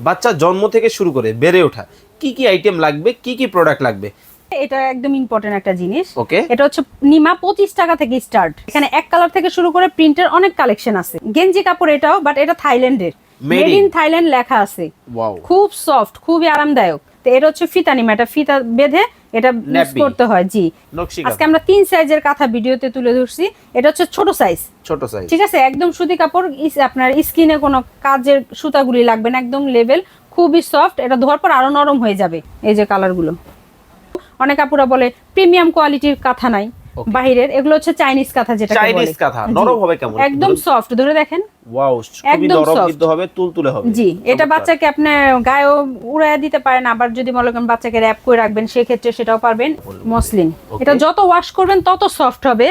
বাচ্চা জন্ম থেকে শুরু করে বেড়ে ওঠা কি কি আইটেম লাগবে কি কি প্রোডাক্ট লাগবে? এটা একদম ইম্পর্টেন্ট একটা জিনিস। ওকে এটা হচ্ছে নিমা পঁচিশ টাকা থেকে স্টার্ট এখানে এক কালার থেকে শুরু করে প্রিন্টের অনেক কালেকশন আছে। গেঞ্জি কাপড় এটাও বাট এটা থাইল্যান্ডের। মেড ইন থাইল্যান্ড লেখা আছে। খুব সফট খুবই আরামদায়ক। তো এটা হচ্ছে ফিতা নিমা এটা ফিতা বেঁধে এটা ইউজ করতে হয় জি। আজকে আমরা তিন সাইজের কাঁথা ভিডিওতে তুলে ধরছি। এটা হচ্ছে ছোট সাইজ ছোট সাইজ ঠিক আছে? একদম সুতি কাপড় আপনার স্কিনে কোনো কাজের সুতাগুলি লাগবে না একদম লেভেল খুবই সফট এটা ধোয়ার পর আরও নরম হয়ে যাবে এই যে কালারগুলো অনেক আপুরা বলে প্রিমিয়াম কোয়ালিটির কাঁথা নাই. বাহিরের এগুলো হচ্ছে চাইনিজ কাঁথা যেটা চাইনিজ কাঁথা নরম হবে কেমন? একদম সফট ধরে দেখেন। ওয়াও খুবই নরম কিন্তু হবে তুলতুলে হবে। জি এটা বাচ্চাকে আপনি গায়েও উড়াইয়া দিতে পারেন আবার যদি মনে করেন বাচ্চাকে র্যাপ করে রাখবেন সেক্ষেত্রে সেটাও পারবেন মসলিন। এটা যত ওয়াশ করবেন তত সফট হবে।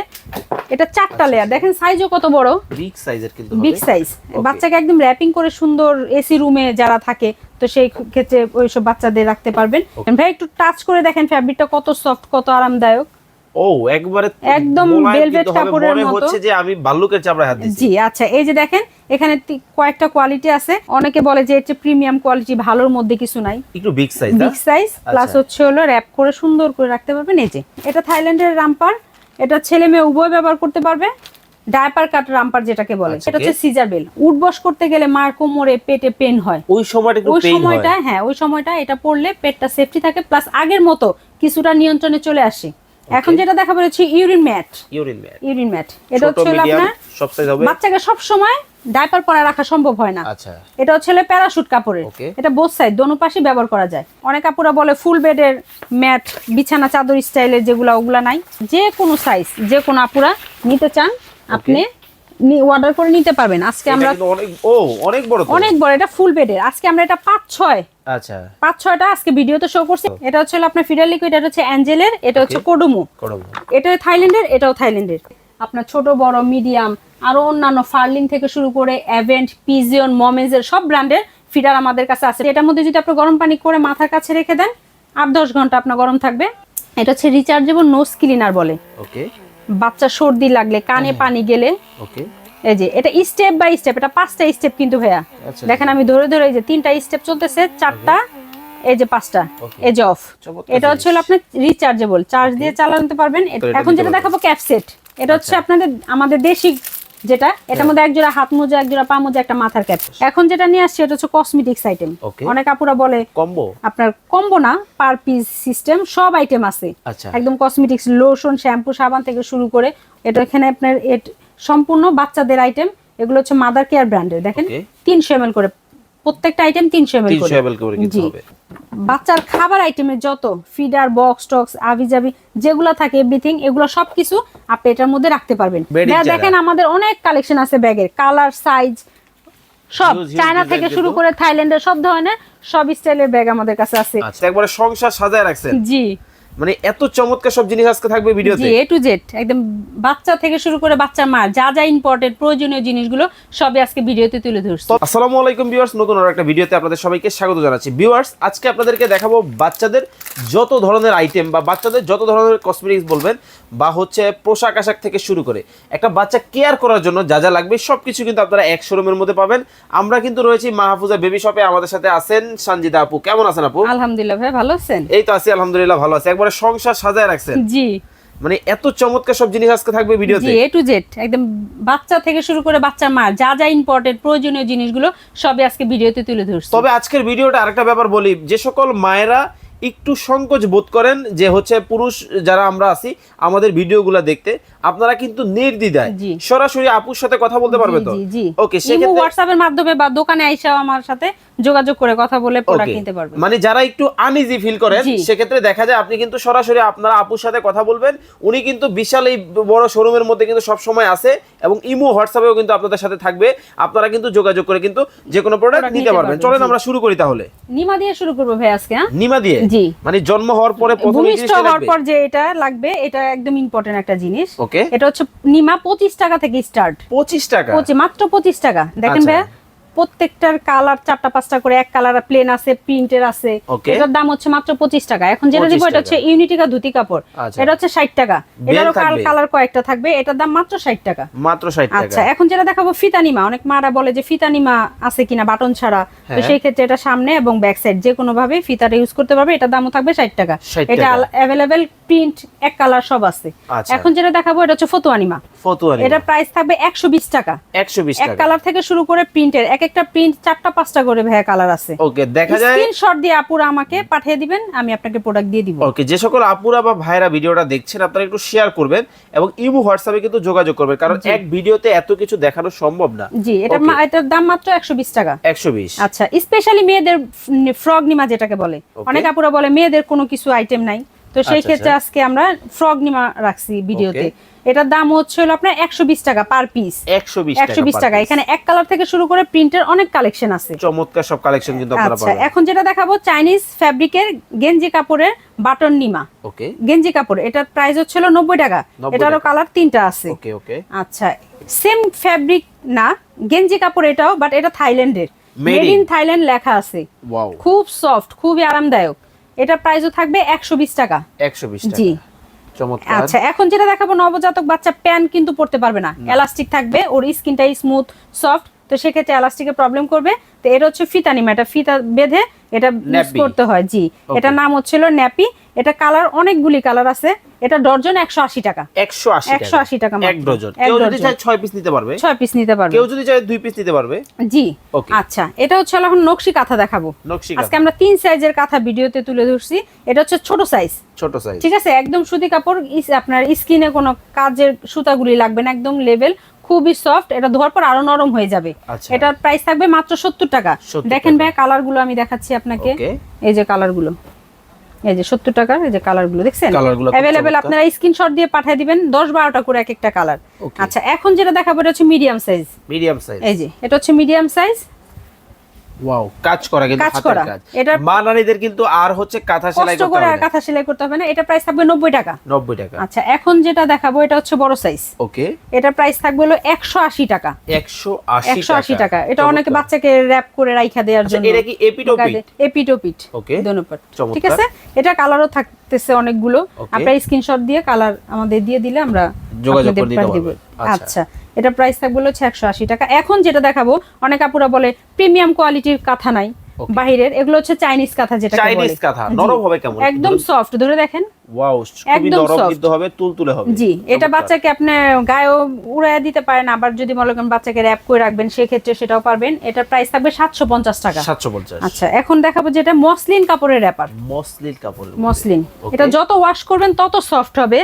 এটা চারটা লেয়ার দেখেন সাইজও কত বড়। বিগ সাইজের কিন্তু বিগ সাইজ বাচ্চাকে একদম র্যাপিং করে সুন্দর এসি রুমে যারা থাকে তো সেই ক্ষেত্রে ওইসব বাচ্চাদের রাখতে পারবেন। ভাই একটু টাচ করে দেখেন ফ্যাব্রিকটা কত সফট কত আরামদায়ক। ও একবারে একদম হবে, কাপড়ের মতো। হচ্ছে যে আমি ভাল্লুকের চাপড়ায় হাত দিচ্ছি জি আচ্ছা এই যে দেখেন এখানে কয়েকটা কোয়ালিটি আছে। অনেকে বলে যে এটা প্রিমিয়াম কোয়ালিটি ভালোর মধ্যে কিছু নাই। একটু big size big size plus. হচ্ছে হলো র্যাপ করে সুন্দর করে রাখতে পারবেন। এই যে এটা থাইল্যান্ডের রামপার। এটা ছেলে মেয়ে উভয় ব্যবহার করতে পারবে। ডায়াপার কাট রামপার যেটাকে বলে আচ্ছা, এটা হচ্ছে সিজার বেল উঠবস করতে গেলে মার কোমরে পেটে পেন হয়। ওই সময়টা ওই সময়টা হ্যাঁ। ওই সময়টা এটা পড়লে পেটটা সেফটি থাকে প্লাস আগের মতো কিছুটা নিয়ন্ত্রণে চলে আসে। এখন যেটা দেখা হচ্ছে urine mat urine mat urine mat এটা হচ্ছে আপনার সব সাইজ হবে? বাচ্চাকে সব সময় ডাইপার পরা রাখা সম্ভব হয় না। আচ্ছা। এটা হচ্ছে প্যারাসুট প্যারাশুট কাপড়ের। এটা বোথ সাইড দোনো পাশে ব্যবহার করা যায়। অনেক কাপড়া বলে ফুল বেডের ম্যাট বিছানা চাদর স্টাইলের যেগুলো ওগুলা নাই। যে কোনো সাইজ যে কোনো আপুরা নিতে চান আপনি অর্ডার করে নিতে পারবেন। আজকে আমরা অনেক ও অনেক বড় অনেক বড় এটা ফুল বেডের আজকে আমরা এটা পাঁচ ছয়। আচ্ছা। পাঁচ ছয়টা আজকে ভিডিওতে শো করছি। এটা হচ্ছে আপনার ফিডার লিকুইড এটা হচ্ছে অ্যাঞ্জেলের এটা হচ্ছে কোডোমো এটা থাইল্যান্ডের এটাও থাইল্যান্ডের আপনার ছোট বড় মিডিয়াম আরও অন্যান্য ফার্লিং থেকে শুরু করে অ্যাভেন্ট পিজিয়ন মমেজের সব ব্র্যান্ডের ফিডার আমাদের কাছে আছে। এটার মধ্যে যদি আপনি গরম পানি করে মাথার কাছে রেখে দেন আট দশ ঘণ্টা আপনার গরম থাকবে। এটা হচ্ছে রিচার্জেবল নোজ ক্লিনার বলে। ওকে বাচ্চা সর্দি লাগলে কানে পানি গেলে। ওকে। এই যে এটা স্টেপ বাই স্টেপ এটা পাঁচটা স্টেপ কিন্তু ভাইয়া। আচ্ছা। দেখেন আমি ধরে ধরে এই যে তিনটা স্টেপ চলতেছে চারটা এই যে পাঁচটা. এই যে অফ এটা হচ্ছে হলো আপনার রিচার্জেবল চার্জ দিয়ে চালাতে পারবেন। এখন যেটা দেখাবো ক্যাপসেট এটা হচ্ছে আচ্ছা। আপনাদের আমাদের দেশি যেটা এটার মধ্যে এক জোড়া হাত মোজা এক জোড়া পা মোজা একটা মাথার ক্যাপ। এখন যেটা নিয়ে আসছি এটা হচ্ছে কসমেটিক্স আইটেম অনেক আপুরা বলে কম্বো? আপনার কম্বো না পার পিস সিস্টেম সব আইটেম আছে। আচ্ছা। একদম কসমেটিক্স লোশন শ্যাম্পু সাবান থেকে শুরু করে এটা এখানে আপনার সম্পূর্ণ বাচ্চাদের আইটেম এগুলো হচ্ছে মাদার কেয়ার ব্র্যান্ডের দেখেন। তিনশো এম করে প্রত্যেকটা আইটেম তিনশো এম 300 ml করে কিনতে হবে। বাচ্চার খাবার আইটেমের যত ফিডার বক্স টক্স আবি জাবি যেগুলো থাকে এভরিথিং এগুলো সবকিছু আপনি এটার মধ্যে রাখতে পারবেন। দেখেন আমাদের অনেক কালেকশন আছে ব্যাগের। কালার সাইজ সব চায়না থেকে শুরু করে থাইল্যান্ডের সব ধরনের সব স্টাইলের ব্যাগ আমাদের কাছে আছে। আচ্ছা একবারে সংসার সাজায় রাখছেন। জি। মানে এত চমৎকার সব জিনিস আজকে থাকবে ভিডিওতে। এ টু জেড একদম বাচ্চা থেকে শুরু করে বাচ্চার মা যা যা ইম্পর্টেন্ট প্রয়োজনীয় জিনিসগুলো সবই আজকে ভিডিওতে তুলে ধরছি। আসসালামু আলাইকুম ভিউয়ার্স নতুন আরও একটা ভিডিওতে আপনাদের সবাইকে স্বাগত জানাচ্ছি। ভিউয়ার্স আজকে আপনাদেরকে দেখাবো বাচ্চাদের যত ধরনের আইটেম বা বাচ্চাদের যত ধরনের কসমেটিক্স বলবেন বা হচ্ছে পোশাক আশাক থেকে শুরু করে একটা বাচ্চা কেয়ার করার জন্য যা যা লাগবে সব কিছু কিন্তু আপনারা এক শোরুমের মধ্যে পাবেন। আমরা কিন্তু রয়েছি মাহফুজা বেবি শপে আমাদের সাথে আছেন সঞ্জিদা আপু। কেমন আছেন আপু? আলহামদুলিল্লাহ ভাই ভালো আছেন? এই তো আছি আলহামদুলিল্লাহ ভালো আছি। একবারে সংসার সাজায় রাখছেন। জি। মানে এত চমৎকার সব জিনিস আজকে থাকবে ভিডিওতে। জি এ টু জেড একদম বাচ্চা থেকে শুরু করে বাচ্চার মা যা যা ইম্পর্টেন্ট প্রয়োজনীয় জিনিসগুলো সবই আজকে ভিডিওতে তুলে ধরছি। তবে আজকের ভিডিওটা আরেকটা ব্যাপার বলি যে সকল মায়েরা একটু সংকোচ বোধ করেন যে হচ্ছে পুরুষ যারা আমরা আছি আমাদের ভিডিওগুলো দেখতে আপনারা কিন্তু নির্দ্বিধায় সরাসরি আপুর সাথে কথা বলতে পারবে তো? ওকে ইমো সেক্ষেত্রে হোয়াটসঅ্যাপের মাধ্যমে বা দোকানে আইসাও আমার সাথে যোগাযোগ করে কথা বলে প্রোডাক্ট. কিনতে পারবে। মানে যারা একটু আনইজি ফিল করেন জি। সেক্ষেত্রে দেখা যায় আপনি কিন্তু সরাসরি আপনারা আপুর সাথে কথা বলবেন। উনি কিন্তু বিশাল এই বড় শোরুমের মধ্যে কিন্তু সব সময় আছে এবং ইমো হোয়াটসঅ্যাপেও কিন্তু আপনাদের সাথে থাকবে। আপনারা কিন্তু যোগাযোগ করে কিন্তু যে কোনো প্রোডাক্ট নিতে নিতে পারবেন। চলেন আমরা শুরু করি তাহলে। নিমা দিয়ে শুরু করব ভাই আজকে হ্যাঁ? নিমা দিয়ে? জি। মানে জন্ম হওয়ার পরে প্রথম ভূমিষ্ঠ হওয়ার পর যে এটা লাগবে এটা একদম ইম্পর্টেন্ট একটা জিনিস। ওকে এটা হচ্ছে নিমা পঁচিশ টাকা থেকে স্টার্ট পঁচিশ টাকা। পঁচিশ মাত্র পঁচিশ টাকা। দেখেন আচ্ছা। ভাইয়া প্রত্যেকটার কালার চারটা পাঁচটা করে এক কালার প্লেন আছে প্রিন্টের আছে। এটার দাম হচ্ছে মাত্র পঁচিশ টাকা। এখন যেটা দিব এটা হচ্ছে ইউনিটিকা ধুতি কাপড়। আচ্ছা। এটা হচ্ছে ষাট টাকা। এটারও কালার কয়েকটা থাকবে এটার দাম মাত্র ষাট টাকা। মাত্র ষাট আচ্ছা এখন যেটা দেখাবো ফিতানিমা। অনেক মারা বলে যে ফিতানিমা আছে কিনা বাটন ছাড়া। তো হ্যাঁ। সেই ক্ষেত্রে এটা সামনে এবং ব্যাক সাইড যে কোনো ভাবে ফিতাটা ইউজ করতে পারবে এটার দামও থাকবে ষাট টাকা। এটা অ্যাভেলেবেল প্রিন্ট এক কালার সব আছে। আচ্ছা। এখন যেটা দেখাবো এটা হচ্ছে ফতুয়ানিমা। ফতুয়া এটার প্রাইস থাকবে একশো বিশ টাকা। একশো বিশ এক কালার থেকে শুরু করে প্রিন্টের এক একটা প্রিন্ট চারটা পাঁচটা করে ভাইয়া কালার আছে। ওকে দেখা যায় স্ক্রিনশট দিয়ে আপুরা আমাকে পাঠিয়ে দিবেন আমি আপনাকে প্রোডাক্ট দিয়ে দিব। ওকে যে সকল আপুরা বা ভাইরা ভিডিওটা দেখছেন আপনারা একটু শেয়ার করবেন এবং ইমো হোয়াটসঅ্যাপে কিন্তু যোগাযোগ করবেন কারণ এক ভিডিওতে এত কিছু দেখানো সম্ভব না। জি এটা এটার দাম মাত্র একশো বিশ টাকা। একশো বিশ। আচ্ছা স্পেশালি মেয়েদের ফ্রগ নিমা যেটাকে বলে। অনেক আপুরা বলে মেয়েদের কোনো কিছু আইটেম নাই। তো সেই আচ্ছা, ক্ষেত্রে আজকে আমরা ফ্রগ নিমা রাখছি ভিডিওতে। এটার দাম হচ্ছে হলো আপনার একশো বিশ টাকা পার পিস। একশো বিশ একশো বিশ টাকা। এখানে এক কালার থেকে শুরু করে প্রিন্টের অনেক কালেকশন আছে। চমৎকার সব কালেকশন কিন্তু আপনারা আচ্ছা এখন যেটা দেখাবো চাইনিজ ফ্যাব্রিকের গেঞ্জি কাপড়ের বাটন নিমা। ওকে। গেঞ্জি কাপড় এটার প্রাইস হচ্ছিল নব্বই টাকা। 90 এটারও কালার তিনটা আছে। ওকে ওকে। আচ্ছা সেম ফ্যাব্রিক না গেঞ্জি কাপড় এটাও বাট এটা থাইল্যান্ডের। মেড ইন থাইল্যান্ড লেখা আছে। ওয়াও খুব সফট খুবই আরামদায়ক। এটা প্রাইসও থাকবে একশো বিশ টাকা। একশো বিশ জি। চমৎকার। আচ্ছা এখন যেটা দেখাবো নবজাতক বাচ্চা প্যান কিন্তু পড়তে পারবে না। এলাস্টিক থাকবে ওর স্কিনটা স্মুথ সফট তো সেক্ষেত্রে এলাস্টিকের প্রবলেম করবে। তো এটা হচ্ছে ফিতানিমা এটা ফিতা বেঁধে এটা ইউজ করতে হয় জি। এটা এটার নাম হচ্ছিল ন্যাপি এটা কালার অনেকগুলি কালার আছে। এটা ডর্জন একশো আশি টাকা। একশো আশি 180 টাকা এক ডজন কেউ যদি। চায় ছয় পিস নিতে পারবে। ছয় পিস নিতে পারবে। কেউ যদি চায় দুই পিস নিতে পারবে। জি. আচ্ছা এটা হচ্ছে এখন নকশি কাঁথা দেখাবো। নকশি আজকে আমরা তিন সাইজের কাঁথা ভিডিওতে তুলে ধরছি। এটা হচ্ছে ছোট সাইজ। ছোট সাইজ। ঠিক আছে? একদম সুতি কাপড় ইস- আপনার স্কিনে কোনো কাজের সুতাগুলি লাগবে না। একদম লেভেল খুবই সফট। এটা ধোয়ার পর আরও নরম হয়ে যাবে। আচ্ছা। এটার প্রাইস থাকবে মাত্র সত্তর টাকা। দেখেন। ভাই কালারগুলো আমি দেখাচ্ছি আপনাকে। এই যে কালারগুলো। এই যে সত্তর টাকার এই যে কালারগুলো দেখছেন অ্যাভেলেবেল। আপনারা স্ক্রিনশট দিয়ে পাঠিয়ে দিবেন দশ বারোটা করে এক একটা কালার আচ্ছা এখন যেটা দেখাবো এটা হচ্ছে মিডিয়াম সাইজ মিডিয়াম সাইজ এই যে এটা হচ্ছে মিডিয়াম সাইজ ওয়াও কাজ করা কিন্তু কাজ করা। এটার- মা নারীদের কিন্তু আর হচ্ছে কাঁথা সেলাই করতে হবে না। কাঁথা সেলাই করতে হবে না এটা প্রাইস থাকবে নব্বই টাকা। নব্বই টাকা। আচ্ছা এখন যেটা দেখাবো এটা হচ্ছে বড় সাইজ ওকে এটা প্রাইস থাকবে হলো একশো আশি টাকা। একশো আশি একশো আশি টাকা। এটা অনেকে বাচ্চাকে র্যাপ করে রাইখা দেওয়ার আচ্ছা, জন্য। এটা কি এপিটোপিট? এপিটোপিট. দোনোপাট চমৎকার। ঠিক আছে? এটা কালারও থাকতেছে অনেকগুলো. আপনারা স্ক্রিনশট দিয়ে কালার আমাদের দিয়ে দিলে আমরা যোগাযোগ করে দিতে আচ্ছা। আচ্ছা এটা প্রাইস থাকবে হচ্ছে একশো আশি টাকা। এখন যেটা দেখাবো অনেক আপুরা বলে প্রিমিয়াম কোয়ালিটির কাঁথা নাই. বাহিরের এগুলো হচ্ছে চাইনিজ কাঁথা যেটা চাইনিজ কাঁথা নরম হবে কেমন? একদম সফট ধরে দেখেন। ওয়াও খুবই একদম নরম কিন্তু হবে তুলতুলে হবে। জি এটা বাচ্চাকে আপনি গায়েও উড়াইয়া দিতে পারেন আবার যদি মনে করেন বাচ্চাকে র্যাপ করে রাখবেন সেক্ষেত্রে সেটাও পারবেন। এটার প্রাইস থাকবে সাতশো পঞ্চাশ টাকা। সাতশো পঞ্চাশ। আচ্ছা এখন দেখাবো যেটা মসলিন কাপড়ের র্যাপার মসলিন মসলিন। এটা যত ওয়াশ করবেন তত সফট হবে।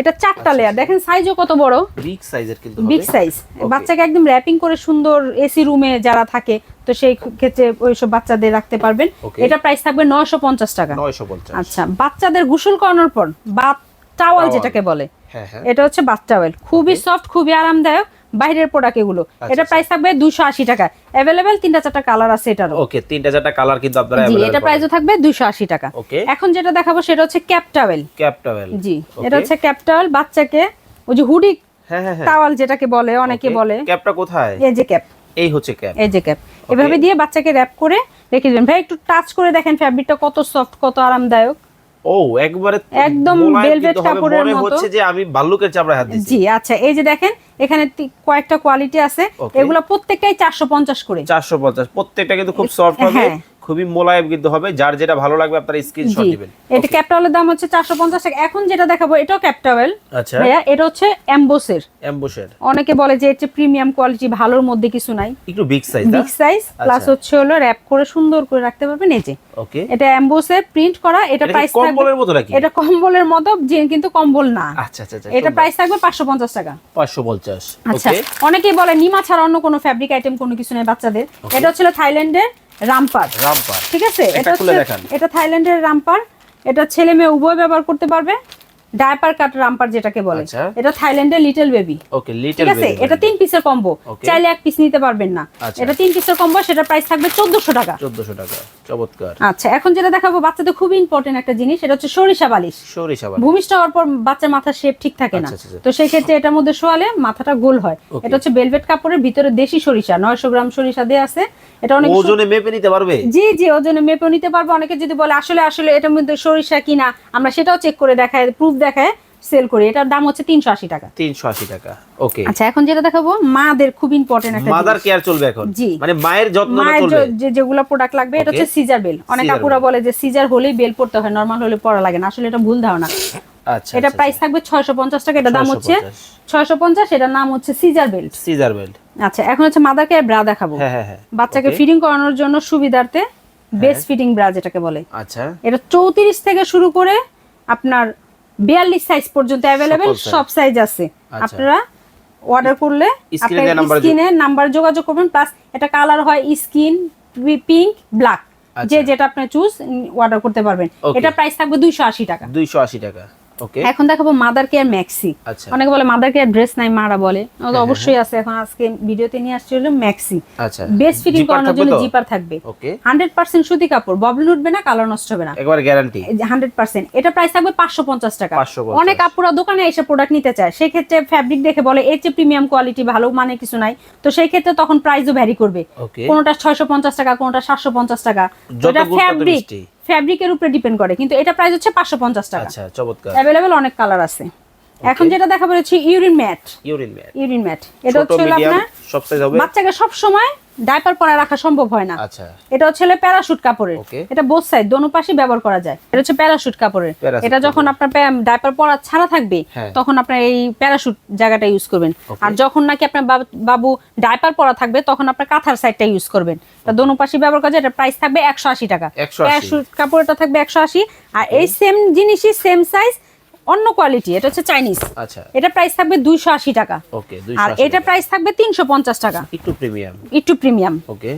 এটা চারটা লেয়ার দেখেন সাইজও কত বড়। বিগ সাইজের কিন্তু বিগ সাইজ বাচ্চাকে একদম র্যাপিং করে সুন্দর এসি রুমে যারা থাকে তো সেই ক্ষেত্রে ওইসব বাচ্চাদের রাখতে পারবেন। এটা প্রাইস থাকবে নয়শো পঞ্চাশ টাকা। নয়শো পঞ্চাশ। আচ্ছা বাচ্চাদের গোসল করানোর পর বাথ টাওয়াল যেটাকে বলে। হ্যাঁ হ্যাঁ। এটা হচ্ছে বাথ টাওয়েল। খুবই সফট খুবই আরামদায়ক। বাইরের প্রোডাক্ট এগুলো। আচ্ছা, এটা প্রাইস থাকবে দুশো আশি টাকা। অ্যাভেলেবেল তিনটা চারটা কালার আছে এটারও। ওকে তিনটা চারটা কালার কিন্তু আপনারা জি এটা। প্রাইসও থাকবে দুশো আশি টাকা। এখন যেটা দেখাবো সেটা হচ্ছে ক্যাপ টাওয়েল ক্যাপ টাওয়েল জি এটা হচ্ছে ক্যাপ টাওয়েল বাচ্চাকে ওই যে হুডি হ্যাঁ হ্যাঁ হ্যাঁ। টাওয়াল যেটাকে বলে অনেকে বলে। ক্যাপটা কোথায়? এই যে ক্যাপ এই হচ্ছে ক্যাপ এই যে ক্যাপ এভাবে দিয়ে বাচ্চাকে র্যাপ করে রেখে দিবেন। ভাই একটু টাচ করে দেখেন ফ্যাব্রিকটা কত সফট কত আরামদায়ক। ও একবারে একদম হবে, কাপড়ের মতো। হচ্ছে যে আমি ভাল্লুকের চামড়ায় হাত দিচ্ছি জি আচ্ছা এই যে দেখেন এখানে কয়েকটা কোয়ালিটি আছে. এগুলো প্রত্যেকটাই চারশো পঞ্চাশ করে চারশো পঞ্চাশ প্রত্যেকটা কিন্তু খুব সফট হবে হ্যাঁ। খুবই মোলায়েম কিন্তু হবে যার যেটা ভালো লাগবে আপনারা স্ক্রিনশট দিবেন। এটা ক্যাপটাওয়েলের দাম হচ্ছে চারশো পঞ্চাশ টাকা। এখন যেটা দেখাবো এটাও ক্যাপটাওয়েল আচ্ছা। ভাইয়া এটা হচ্ছে অ্যাম্বোসের এমবুশের অনেকে বলে যে এটা প্রিমিয়াম কোয়ালিটি ভালোর মধ্যে কিছু নাই। একটু big size big size plus. হচ্ছে হলো র্যাপ করে সুন্দর করে রাখতে পারবেন এই যে। ওকে এটা অ্যাম্বোসের প্রিন্ট করা এটা প্রাইস কম্বলের মতো নাকি? এটা কম্বলের মতো কিন্তু কম্বল না। আচ্ছা আচ্ছা আচ্ছা এটা প্রাইস থাকবে পাঁচশো পঞ্চাশ টাকা। পাঁচশো পঞ্চাশ আচ্ছা। ওকে অনেকেই বলে নিমা ছাড়া অন্য কোনো ফ্যাব্রিক আইটেম কোনো কিছু নেই বাচ্চাদের। এটা হচ্ছে থাইল্যান্ডের রামপার। রামপার। ঠিক আছে? এটা এটা থাইল্যান্ডের রামপার। এটা ছেলে মেয়ে উভয় ব্যবহার করতে পারবে। ডায়াপার কাট রাম্পার যেটাকে বলে। আচ্ছা। এটা থাইল্যান্ডের লিটল বেবি। ওকে লিটল ঠিক আছে? এটা তিন পিসের কম্বো চাইলে এক পিস নিতে পারবেন না। আচ্ছা। এটা তিন পিসের কম্বো সেটা প্রাইস থাকবে চোদ্দশো টাকা। 1400 টাকা। চমৎকার। আচ্ছা এখন যেটা দেখাবো বাচ্চাদের খুবই ইম্পর্টেন্ট একটা জিনিস এটা হচ্ছে সরিষা বালিশ। সরিষা বাটা ভূমিষ্ঠ হওয়ার পর বাচ্চার মাথার শেপ ঠিক থাকে না। আচ্ছা। তো সেই ক্ষেত্রে এটার মধ্যে শোয়ালে মাথাটা গোল হয়। এটা হচ্ছে বেলভেট কাপড়ের ভিতরে দেশি সরিষা নয়শো গ্রাম সরিষা দেওয়া আছে। এটা অনেক ওজনে মেপে নিতে পারবে? জি জি ওজনে মেপে নিতে পারব। অনেকে যদি বলে আসলে আসলে এটার মধ্যে সরিষা কিনা আমরা সেটাও চেক করে দেখায় প্রুফ দেখায় সেল করি। এটার দাম হচ্ছে তিনশো আশি টাকা। 380 টাকা। ওকে আচ্ছা এখন যেটা দেখাবো মাদের খুব ইম্পর্টেন্ট একটা মাদার কেয়ার চলবে এখন? জি। মানে মায়ের যত্ন মায়ের যে- যেগুলো প্রোডাক্ট লাগবে এটা হচ্ছে সিজার বেল অনেক আপুরা বলে যে সিজার হলেই বেল পড়তে হয় নর্মাল হলে পড়া লাগে না। আসলে এটা ভুল ধারণা। আচ্ছা এটা প্রাইস থাকবে ছয়শো পঞ্চাশ টাকা এটা দাম হচ্ছে 650 ছয়শো পঞ্চাশ এটার নাম হচ্ছে সিজার বেল্ট সিজার বেল্ট আচ্ছা এখন হচ্ছে মাদার কেয়ার ব্রা দেখাবো। হ্যাঁ হ্যাঁ হ্যাঁ। বাচ্চাকে. ফিডিং করানোর জন্য সুবিধার্থে বেস্ট ফিটিং ব্রা যেটাকে বলে। আচ্ছা। এটা চৌত্রিশ থেকে শুরু করে আপনার বিয়াল্লিশ সাইজ পর্যন্ত অ্যাভেলেবেল সব সাইজ আছে। আচ্ছা। আপনারা অর্ডার করলে আপনার স্কিনে নাম্বার যোগাযোগ করবেন প্লাস এটা কালার হয় স্কিন পিঙ্ক ব্ল্যাক। যে যেটা আপনি চুজ অর্ডার করতে পারবেন। এটা প্রাইস থাকবে দুইশো আশি টাকা। 280 টাকা। ওকে এখন দেখাবো মাদার কেয়ার ম্যাক্সি আচ্ছা। অনেকে বলে মাদার কেয়ার ড্রেস নাই মারা বলে। অবশ্যই আছে। এখন আজকে ভিডিওতে নিয়ে আসছে হলো ম্যাক্সি আচ্ছা। বেস্ট ফিটিং করানোর জন্য জিপার থাকবে। ওকে হান্ড্রেড পার্সেন্ট সুতি কাপড়। ববলিন উঠবে না কালার নষ্ট হবে না। একবার গ্যারান্টি হান্ড্রেড পার্সেন্ট এটা প্রাইস থাকবে পাঁচশো পঞ্চাশ টাকা। 550 অনেক আপুরা দোকানে এসে প্রোডাক্ট নিতে চায়। সেক্ষেত্রে ফ্যাব্রিক দেখে বলে এর চেয়ে প্রিমিয়াম কোয়ালিটি ভালো মানে কিছু নাই। তো সেই ক্ষেত্রে তখন প্রাইসও ভ্যারি করবে। কোনটা ছয়শো পঞ্চাশ টাকা কোনটা সাতশো পঞ্চাশ টাকা। তত ফ্যাব্রিক। ফ্যাব্রিকের উপরে ডিপেন্ড করে কিন্তু এটা প্রাইস হচ্ছে পাঁচশো পঞ্চাশ টাকা। আচ্ছা চমৎকার। অ্যাভেলেবেল অনেক কালার আছে। এখন যেটা দেখা হচ্ছে urine mat urine mat urine mat এটা হচ্ছে আপনার সব সাইজ হবে? বাচ্চাকে সব সময় ডাইপার পরা রাখা সম্ভব হয় না। আচ্ছা। এটা হচ্ছে প্যারাশুট কাপড়ের। এটা বোথ সাইড দোনো পাশে ব্যবহার করা যায়। এটা হচ্ছে প্যারাশুট কাপড়ের। এটা যখন আপনার ডাইপার পরা ছাড়া থাকবে হ্যাঁ। তখন আপনার এই প্যারাশুট জায়গাটা ইউজ করবেন। আর যখন নাকি আপনার বাবু ডাইপার পরা থাকবে তখন আপনার কাঁথার সাইডটা ইউজ করবেন। এটা দোনো পাশে ব্যবহার করা যায় এটা প্রাইস থাকবে একশো আশি টাকা। 180 প্যারাশুট কাপড়টা থাকবে একশো আশি। আর এই সেম জিনিসই সেম সাইজ অন্য কোয়ালিটি এটা হচ্ছে চাইনিজ আচ্ছা। এটা প্রাইস থাকবে দুইশো আশি টাকা। ওকে আর এটা প্রাইস থাকবে তিনশো পঞ্চাশ টাকা। একটু প্রিমিয়াম একটু প্রিমিয়াম ওকে